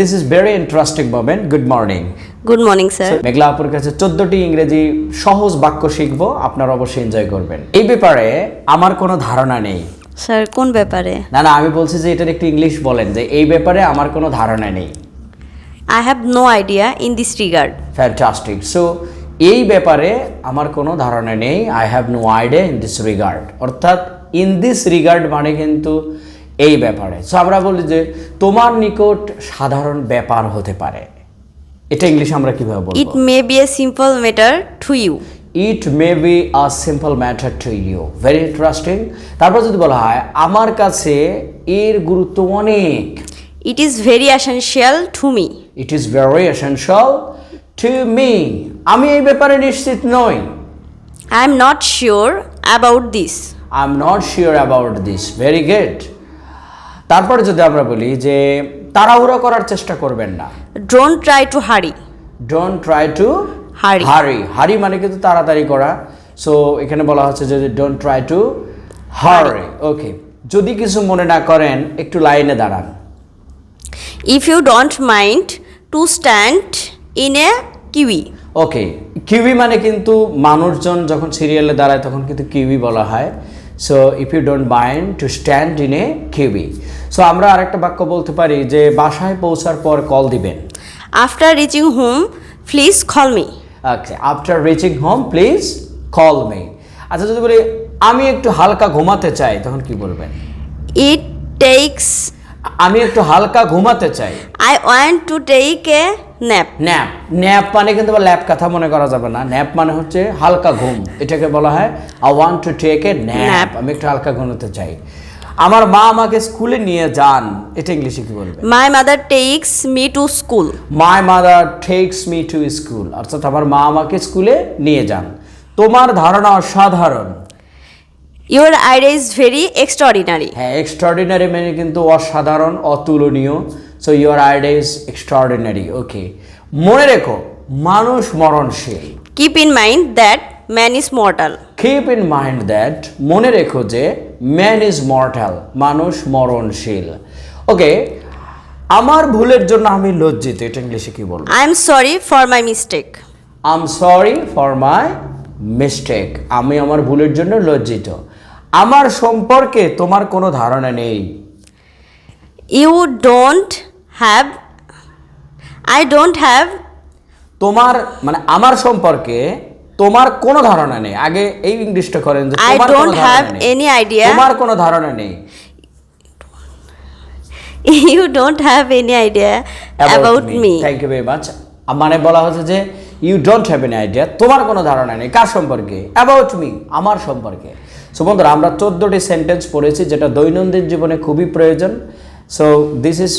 This is very interesting moment good morning good morning sir মেঘলা আপুর কাছে চোদ্দটি ইংরেজি সহজ বাক্য শিখব। আপনারা অবশ্যই এনজয় করবেন। এই ব্যাপারে আমার কোনো ধারণা নেই। স্যার কোন ব্যাপারে? না না আমি বলছি যে এটার একটু ইংলিশ বলেন যে এই ব্যাপারে আমার কোনো ধারণা নেই। I have no idea in this regard fantastic so এই ব্যাপারে আমার কোনো ধারণা নেই। I have no idea in this regard অর্থাৎ ইন দিস রিগার্ড মানে কিন্তু এই ব্যাপারে। সো আমরা বলি যে তোমার নিকট সাধারণ ব্যাপার হতে পারে। এটা ইংলিশ আমরা কীভাবে বলব? It may be a simple matter to you it may be a simple matter to you very interesting তারপর যদি বলা হয় আমার কাছে এর গুরুত্ব অনেক। It is very essential to me it is very essential to me আমি এই ব্যাপারে নিশ্চিত নই। I am not sure about this I am not sure about this very good তারপরে যদি আমরা বলি যে তাড়াহুড়ো করার চেষ্টা করবেন না। Don't try to hurry don't try to Hurry. Hurry hurry মানে কিন্তু তাড়াতাড়ি করা। সো এখানে বলা হচ্ছে যে ডোন্ট ট্রাই টু হারি ওকে যদি কিছু মনে না করেন একটু লাইনে দাঁড়ান। If you don't mind to stand in a queue okay queue মানে কিন্তু মানুষজন যখন সিরিয়ালে দাঁড়ায় তখন কিন্তু কিউই বলা হয়। So if you don't mind to stand in a queue so আমরা আরেকটা বাক্য বলতে পারি যে বাসায় পৌঁছার পর কল দিবেন। After reaching home please call me okay after reaching home please call me আচ্ছা যদি বলি আমি একটু হালকা ঘুমাতে চাই তখন কি বলবেন? ইট টেক্স আমি একটু হালকা ঘুমাতে চাই। I want to take a nap nap nap মানে কিন্তু ল্যাপ কথা মনে করা যাবে না। ন্যাপ মানে হচ্ছে হালকা ঘুম। এটাকে বলা হয় I want to take a nap আমি একটু হালকা ঘুমাতে চাই। আমার মা আমাকে স্কুলে নিয়ে যান। এটা ইংলিশে কি বলবে? My mother takes me to school my mother takes me to school অর্থাৎ আমার মা আমাকে স্কুলে নিয়ে যান। তোমার ধারণা অসাধারণ। Your idea is very extraordinary হ্যাঁ এক্সট্রাঅর্ডিনারি মানে কিন্তু অসাধারণ অতুলনীয়। So your idea is extraordinary okay মনে রেখো মানুষ মরণশীল। Keep in mind that man is mortal keep in mind that মনে রেখো যে ম্যান ইজ মর্টাল মানুষ মরণশীল। ওকে আমার ভুলের জন্য আমি লজ্জিত এটা ইংলিশে কি বলব? I am sorry for my mistake I am sorry for my mistake আমি আমার ভুলের জন্য লজ্জিত। আমার সম্পর্কে তোমার কোনো ধারণা নেই। You don't have I don't have তোমার মানে আমার সম্পর্কে তোমার কোনো ধারণা নেই। আগে এই ইংলিশটা করেন যে I don't have any idea তোমার কোনো ধারণা নেই। You don't have any idea about me thank you very much মানে বলা হচ্ছে যে you don't have an idea তোমার কোনো ধারণা নেই। কার সম্পর্কে? অ্যাবাউট মি আমার সম্পর্কে। সো বন্ধুরা, আমরা চোদ্দোটি সেন্টেন্স পড়েছি যেটা দৈনন্দিন জীবনে খুবই প্রয়োজন। So this is